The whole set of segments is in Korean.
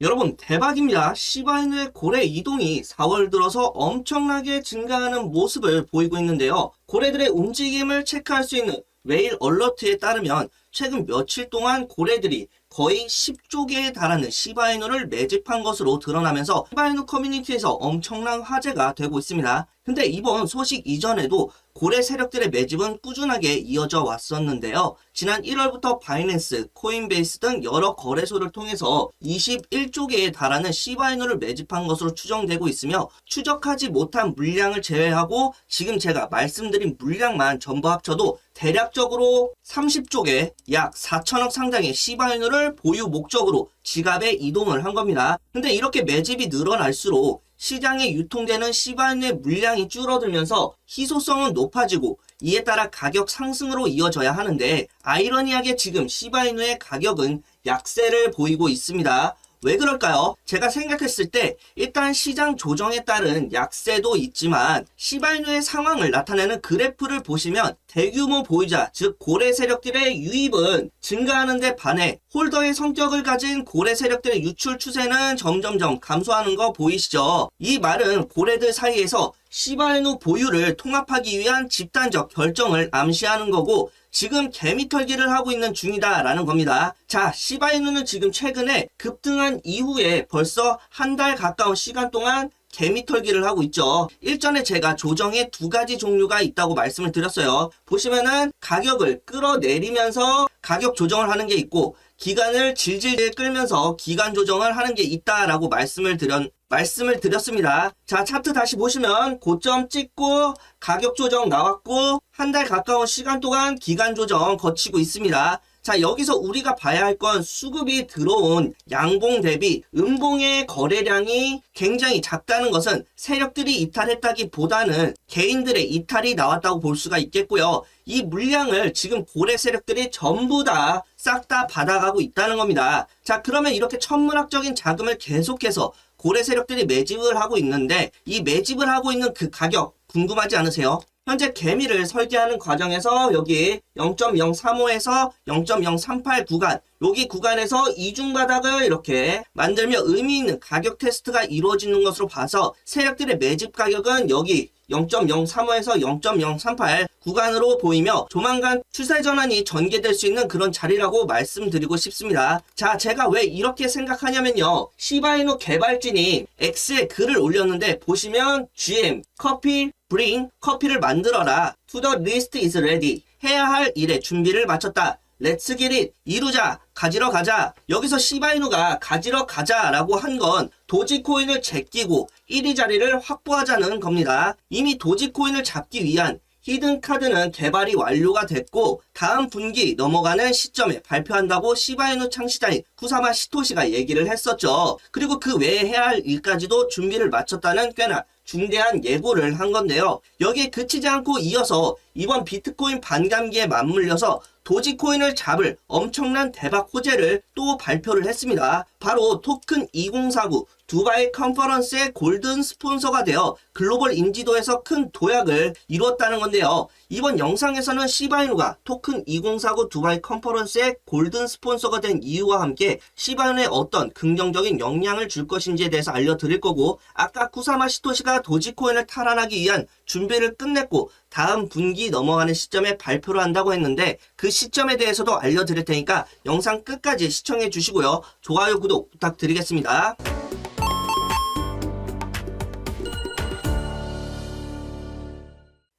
여러분 대박입니다. 시바이누의 고래 이동이 4월 들어서 엄청나게 증가하는 모습을 보이고 있는데요. 고래들의 움직임을 체크할 수 있는 웨일 얼러트에 따르면 최근 며칠 동안 고래들이 거의 10조 개에 달하는 시바이누를 매집한 것으로 드러나면서 시바이누 커뮤니티에서 엄청난 화제가 되고 있습니다. 근데 이번 소식 이전에도 고래 세력들의 매집은 꾸준하게 이어져 왔었는데요. 지난 1월부터 바이낸스, 코인베이스 등 여러 거래소를 통해서 21조 개에 달하는 시바이누를 매집한 것으로 추정되고 있으며 추적하지 못한 물량을 제외하고 지금 제가 말씀드린 물량만 전부 합쳐도 대략적으로 30조 개, 약 4천억 상당의 시바이누를 보유 목적으로 지갑에 이동을 한 겁니다. 근데 이렇게 매집이 늘어날수록 시장에 유통되는 시바이누의 물량이 줄어들면서 희소성은 높아지고 이에 따라 가격 상승으로 이어져야 하는데 아이러니하게 지금 시바이누의 가격은 약세를 보이고 있습니다. 왜 그럴까요? 제가 생각했을 때 일단 시장 조정에 따른 약세도 있지만 시바이누의 상황을 나타내는 그래프를 보시면 대규모 보유자, 즉 고래 세력들의 유입은 증가하는 데 반해 홀더의 성격을 가진 고래 세력들의 유출 추세는 점점점 감소하는 거 보이시죠? 이 말은 고래들 사이에서 시바이누 보유를 통합하기 위한 집단적 결정을 암시하는 거고 지금 개미털기를 하고 있는 중이다라는 겁니다. 자, 시바이누는 지금 최근에 급등한 이후에 벌써 한 달 가까운 시간 동안 개미털기를 하고 있죠. 일전에 제가 조정의 두 가지 종류가 있다고 말씀을 드렸어요. 보시면은 가격을 끌어내리면서 가격 조정을 하는 게 있고 기간을 질질 끌면서 기간 조정을 하는 게 있다라고 말씀을 드렸 말씀을 드렸습니다. 자, 차트 다시 보시면 고점 찍고 가격 조정 나왔고 한 달 가까운 시간 동안 기간 조정 거치고 있습니다. 자, 여기서 우리가 봐야 할 건 수급이 들어온 양봉 대비 음봉의 거래량이 굉장히 작다는 것은 세력들이 이탈했다기 보다는 개인들의 이탈이 나왔다고 볼 수가 있겠고요. 이 물량을 지금 고래 세력들이 전부 다 싹 다 받아가고 있다는 겁니다. 자, 그러면 이렇게 천문학적인 자금을 계속해서 고래 세력들이 매집을 하고 있는데 이 매집을 하고 있는 그 가격 궁금하지 않으세요? 현재 개미를 설계하는 과정에서 여기 0.035에서 0.038 구간 여기 구간에서 이중바닥을 이렇게 만들며 의미 있는 가격 테스트가 이루어지는 것으로 봐서 세력들의 매집 가격은 여기 0.035에서 0.038 구간으로 보이며 조만간 추세 전환이 전개될 수 있는 그런 자리라고 말씀드리고 싶습니다. 자, 제가 왜 이렇게 생각하냐면요. 시바이누 개발진이 X에 글을 올렸는데 보시면 GM, 커피, 브링, 커피를 만들어라. The list is ready. 해야 할 일에 준비를 마쳤다. 렛츠 기릿 이루자 가지러 가자 여기서 시바이누가 가지러 가자라고 한 건 도지코인을 제끼고 1위 자리를 확보하자는 겁니다. 이미 도지코인을 잡기 위한 히든 카드는 개발이 완료가 됐고 다음 분기 넘어가는 시점에 발표한다고 시바이누 창시자인 쿠사마 시토시가 얘기를 했었죠. 그리고 그 외에 해야 할 일까지도 준비를 마쳤다는 꽤나 중대한 예고를 한 건데요. 여기에 그치지 않고 이어서 이번 비트코인 반감기에 맞물려서 도지코인을 잡을 엄청난 대박 호재를 또 발표를 했습니다. 바로 토큰 2049 두바이 컨퍼런스의 골든 스폰서가 되어 글로벌 인지도에서 큰 도약을 이루었다는 건데요. 이번 영상에서는 시바이누가 토큰 2049 두바이 컨퍼런스의 골든 스폰서가 된 이유와 함께 시바이누에 어떤 긍정적인 영향을 줄 것인지에 대해서 알려드릴 거고 아까 쿠사마 시토시가 도지코인을 탈환하기 위한 준비를 끝냈고 다음 분기 넘어가는 시점에 발표를 한다고 했는데 그 시점에 대해서도 알려드릴 테니까 영상 끝까지 시청해 주시고요. 좋아요, 구독 부탁드리겠습니다.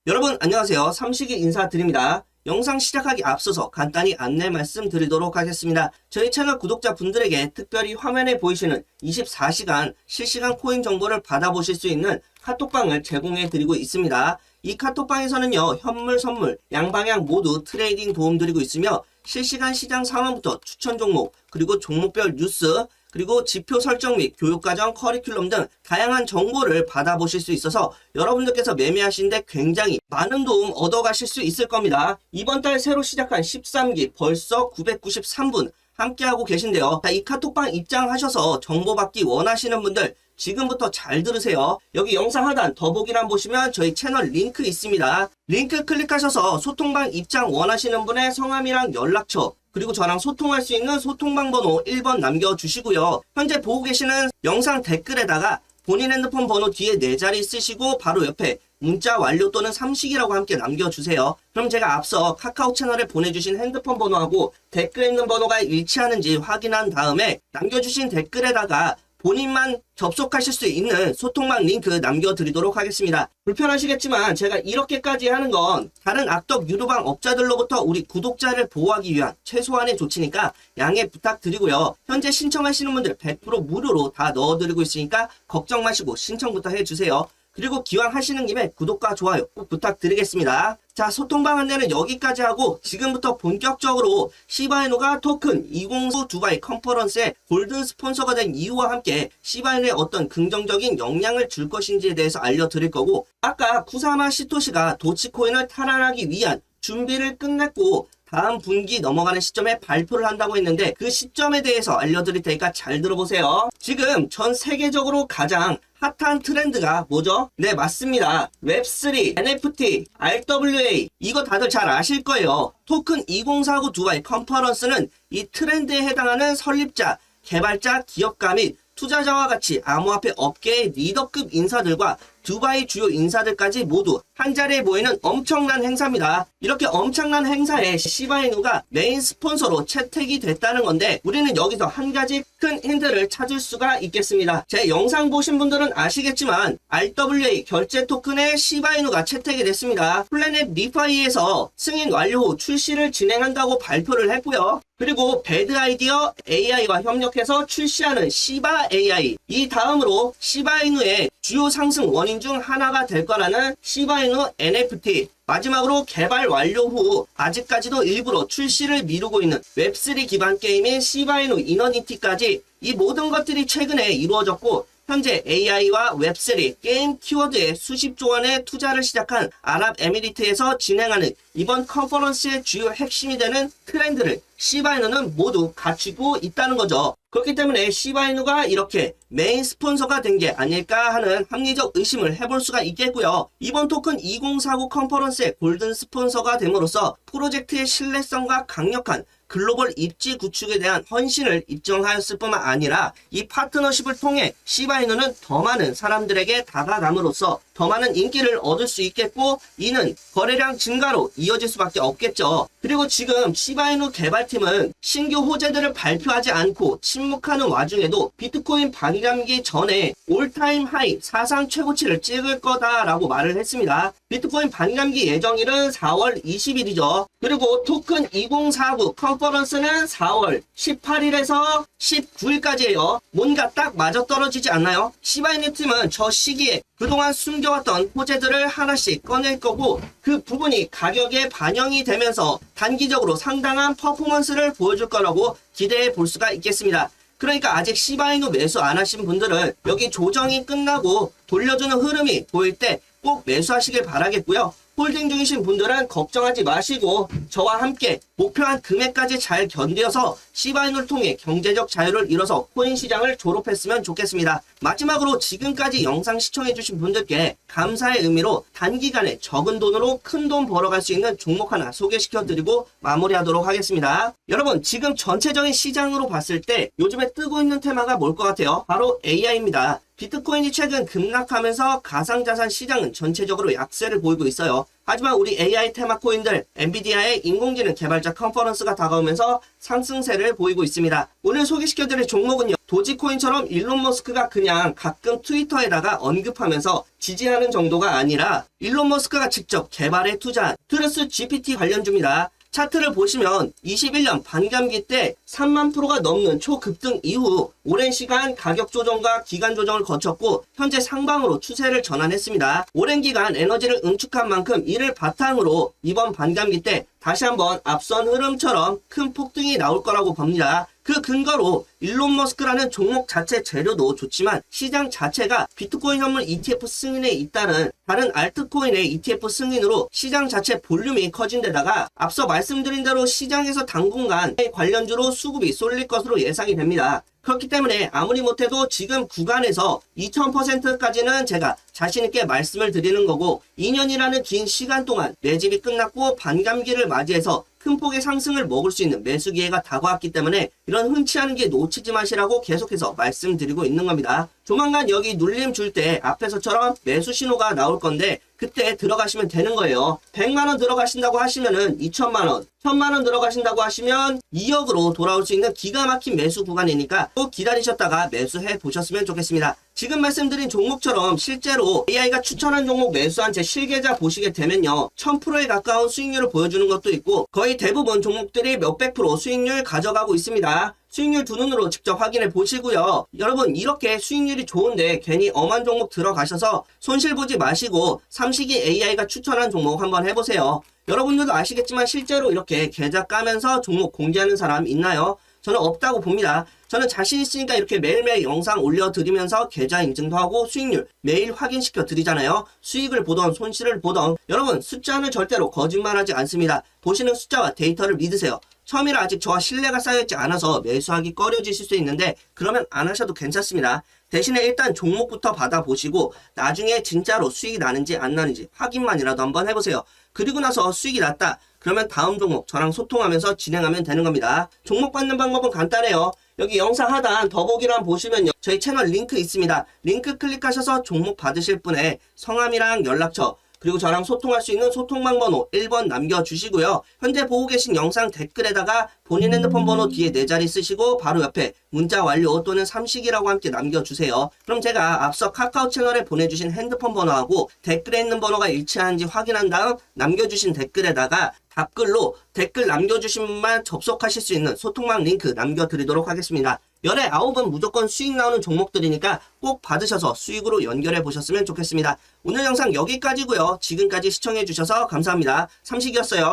여러분 안녕하세요. 삼식이 인사드립니다. 영상 시작하기 앞서서 간단히 안내 말씀 드리도록 하겠습니다. 저희 채널 구독자 분들에게 특별히 화면에 보이시는 24시간 실시간 코인 정보를 받아보실 수 있는 카톡방을 제공해 드리고 있습니다. 이 카톡방에서는요, 현물, 선물, 양방향 모두 트레이딩 도움 드리고 있으며 실시간 시장 상황부터 추천 종목, 그리고 종목별 뉴스, 그리고 지표 설정 및 교육과정 커리큘럼 등 다양한 정보를 받아보실 수 있어서 여러분들께서 매매하시는데 굉장히 많은 도움 얻어가실 수 있을 겁니다. 이번 달 새로 시작한 13기 벌써 993분 함께하고 계신데요. 자, 이 카톡방 입장하셔서 정보 받기 원하시는 분들 지금부터 잘 들으세요. 여기 영상 하단 더보기란 보시면 저희 채널 링크 있습니다. 링크 클릭하셔서 소통방 입장 원하시는 분의 성함이랑 연락처 그리고 저랑 소통할 수 있는 소통방 번호 1번 남겨주시고요. 현재 보고 계시는 영상 댓글에다가 본인 핸드폰 번호 뒤에 네 자리 쓰시고 바로 옆에 문자 완료 또는 삼식이라고 함께 남겨주세요. 그럼 제가 앞서 카카오 채널에 보내주신 핸드폰 번호하고 댓글에 있는 번호가 일치하는지 확인한 다음에 남겨주신 댓글에다가 본인만 접속하실 수 있는 소통망 링크 남겨드리도록 하겠습니다. 불편하시겠지만 제가 이렇게까지 하는 건 다른 악덕 유도방 업자들로부터 우리 구독자를 보호하기 위한 최소한의 조치니까 양해 부탁드리고요. 현재 신청하시는 분들 100% 무료로 다 넣어드리고 있으니까 걱정 마시고 신청부터 해주세요. 그리고 기왕 하시는 김에 구독과 좋아요 꼭 부탁드리겠습니다. 자, 소통방 안내는 여기까지 하고 지금부터 본격적으로 시바이노가 토큰 2019 두바이 컨퍼런스의 골든 스폰서가 된 이유와 함께 시바이노에 어떤 긍정적인 영향을 줄 것인지에 대해서 알려드릴 거고 아까 쿠사마 시토시가 도치코인을 탈환하기 위한 준비를 끝냈고 다음 분기 넘어가는 시점에 발표를 한다고 했는데 그 시점에 대해서 알려드릴 테니까 잘 들어보세요. 지금 전 세계적으로 가장 핫한 트렌드가 뭐죠? 네, 맞습니다. 웹3, NFT, RWA 이거 다들 잘 아실 거예요. 토큰 2049 두바이 컨퍼런스는 이 트렌드에 해당하는 설립자, 개발자, 기업가 및 투자자와 같이 암호화폐 업계의 리더급 인사들과 두바이 주요 인사들까지 모두 한 자리에 모이는 엄청난 행사입니다. 이렇게 엄청난 행사에 시바이누가 메인 스폰서로 채택이 됐다는 건데 우리는 여기서 한 가지 큰 힌트를 찾을 수가 있겠습니다. 제 영상 보신 분들은 아시겠지만 RWA 결제 토큰에 시바이누가 채택이 됐습니다. 플래넷 리파이에서 승인 완료 후 출시를 진행한다고 발표를 했고요. 그리고 배드 아이디어 AI와 협력해서 출시하는 시바 AI 이 다음으로 시바이누의 주요 상승 원인 중 하나가 될 거라는 시바이누 NFT 마지막으로 개발 완료 후 아직까지도 일부러 출시를 미루고 있는 웹3 기반 게임인 시바이누 이너니티까지 이 모든 것들이 최근에 이루어졌고 현재 AI와 웹3 게임 키워드에 수십조 원의 투자를 시작한 아랍에미리트에서 진행하는 이번 컨퍼런스의 주요 핵심이 되는 트렌드를 시바이누는 모두 갖추고 있다는 거죠. 그렇기 때문에 시바이누가 이렇게 메인 스폰서가 된 게 아닐까 하는 합리적 의심을 해볼 수가 있겠고요. 이번 토큰 2049 컨퍼런스의 골든 스폰서가 됨으로써 프로젝트의 신뢰성과 강력한 글로벌 입지 구축에 대한 헌신을 입증하였을 뿐만 아니라 이 파트너십을 통해 시바이누는 더 많은 사람들에게 다가감으로써 더 많은 인기를 얻을 수 있겠고 이는 거래량 증가로 이어질 수밖에 없겠죠. 그리고 지금 시바이누 개발팀은 신규 호재들을 발표하지 않고 침묵하는 와중에도 비트코인 반감기 전에 올타임 하이 사상 최고치를 찍을 거다라고 말을 했습니다. 비트코인 반감기 예정일은 4월 20일이죠. 그리고 토큰 2049 컨퍼런스는 4월 18일에서 19일까지예요. 뭔가 딱 맞아떨어지지 않나요? 시바이누 팀은 저 시기에 그동안 숨겨왔던 호재들을 하나씩 꺼낼 거고 그 부분이 가격에 반영이 되면서 단기적으로 상당한 퍼포먼스를 보여줄 거라고 기대해 볼 수가 있겠습니다. 그러니까 아직 시바이누 매수 안 하신 분들은 여기 조정이 끝나고 돌려주는 흐름이 보일 때 꼭 매수하시길 바라겠고요. 홀딩 중이신 분들은 걱정하지 마시고 저와 함께 목표한 금액까지 잘 견뎌서 시바이누를 통해 경제적 자유를 이뤄서 코인 시장을 졸업했으면 좋겠습니다. 마지막으로 지금까지 영상 시청해주신 분들께 감사의 의미로 단기간에 적은 돈으로 큰 돈 벌어갈 수 있는 종목 하나 소개시켜드리고 마무리하도록 하겠습니다. 여러분 지금 전체적인 시장으로 봤을 때 요즘에 뜨고 있는 테마가 뭘 것 같아요? 바로 AI입니다. 비트코인이 최근 급락하면서 가상자산 시장은 전체적으로 약세를 보이고 있어요. 하지만 우리 AI 테마 코인들 엔비디아의 인공지능 개발자 컨퍼런스가 다가오면서 상승세를 보이고 있습니다. 오늘 소개시켜드릴 종목은요. 도지코인처럼 일론 머스크가 그냥 가끔 트위터에다가 언급하면서 지지하는 정도가 아니라 일론 머스크가 직접 개발에 투자한 트루스 GPT 관련주입니다. 차트를 보시면 21년 반감기 때 3만 프로가 넘는 초급등 이후 오랜 시간 가격 조정과 기간 조정을 거쳤고 현재 상방으로 추세를 전환했습니다. 오랜 기간 에너지를 응축한 만큼 이를 바탕으로 이번 반감기 때 다시 한번 앞선 흐름처럼 큰 폭등이 나올 거라고 봅니다. 그 근거로 일론 머스크라는 종목 자체 재료도 좋지만 시장 자체가 비트코인 현물 ETF 승인에 잇따른 다른 알트코인의 ETF 승인으로 시장 자체 볼륨이 커진 데다가 앞서 말씀드린 대로 시장에서 당분간 관련주로 수급이 쏠릴 것으로 예상이 됩니다. 그렇기 때문에 아무리 못해도 지금 구간에서 2000%까지는 제가 자신있게 말씀을 드리는 거고 2년이라는 긴 시간 동안 매집이 끝났고 반감기를 맞이해서 큰 폭의 상승을 먹을 수 있는 매수 기회가 다가왔기 때문에 이런 흔치 않은 게 놓치지 마시라고 계속해서 말씀드리고 있는 겁니다. 조만간 여기 눌림 줄 때 앞에서처럼 매수 신호가 나올 건데 그때 들어가시면 되는 거예요. 100만원 들어가신다고 하시면은 2천만원, 1000만원 들어가신다고 하시면 2억으로 돌아올 수 있는 기가 막힌 매수 구간이니까 꼭 기다리셨다가 매수해 보셨으면 좋겠습니다. 지금 말씀드린 종목처럼 실제로 AI가 추천한 종목 매수한 제 실계좌 보시게 되면요. 1000%에 가까운 수익률을 보여주는 것도 있고 거의 대부분 종목들이 몇백 프로 수익률 가져가고 있습니다. 수익률 두 눈으로 직접 확인해 보시고요. 여러분 이렇게 수익률이 좋은데 괜히 엄한 종목 들어가셔서 손실 보지 마시고 삼식이 AI가 추천한 종목 한번 해보세요. 여러분들도 아시겠지만 실제로 이렇게 계좌 까면서 종목 공개하는 사람 있나요? 저는 없다고 봅니다. 저는 자신 있으니까 이렇게 매일매일 영상 올려드리면서 계좌 인증도 하고 수익률 매일 확인시켜 드리잖아요. 수익을 보던 손실을 보던 여러분 숫자는 절대로 거짓말하지 않습니다. 보시는 숫자와 데이터를 믿으세요. 처음이라 아직 저와 신뢰가 쌓여있지 않아서 매수하기 꺼려지실 수 있는데 그러면 안 하셔도 괜찮습니다. 대신에 일단 종목부터 받아보시고 나중에 진짜로 수익이 나는지 안 나는지 확인만이라도 한번 해보세요. 그리고 나서 수익이 났다. 그러면 다음 종목 저랑 소통하면서 진행하면 되는 겁니다. 종목 받는 방법은 간단해요. 여기 영상 하단 더보기란 보시면요. 저희 채널 링크 있습니다. 링크 클릭하셔서 종목 받으실 분의 성함이랑 연락처 그리고 저랑 소통할 수 있는 소통방 번호 1번 남겨주시고요. 현재 보고 계신 영상 댓글에다가 본인 핸드폰 번호 뒤에 네 자리 쓰시고 바로 옆에 문자 완료 또는 삼식이라고 함께 남겨주세요. 그럼 제가 앞서 카카오 채널에 보내주신 핸드폰 번호하고 댓글에 있는 번호가 일치하는지 확인한 다음 남겨주신 댓글에다가 답글로 댓글 남겨주신 분만 접속하실 수 있는 소통방 링크 남겨드리도록 하겠습니다. 열에 아홉은 무조건 수익 나오는 종목들이니까 꼭 받으셔서 수익으로 연결해 보셨으면 좋겠습니다. 오늘 영상 여기까지고요. 지금까지 시청해 주셔서 감사합니다. 삼식이었어요.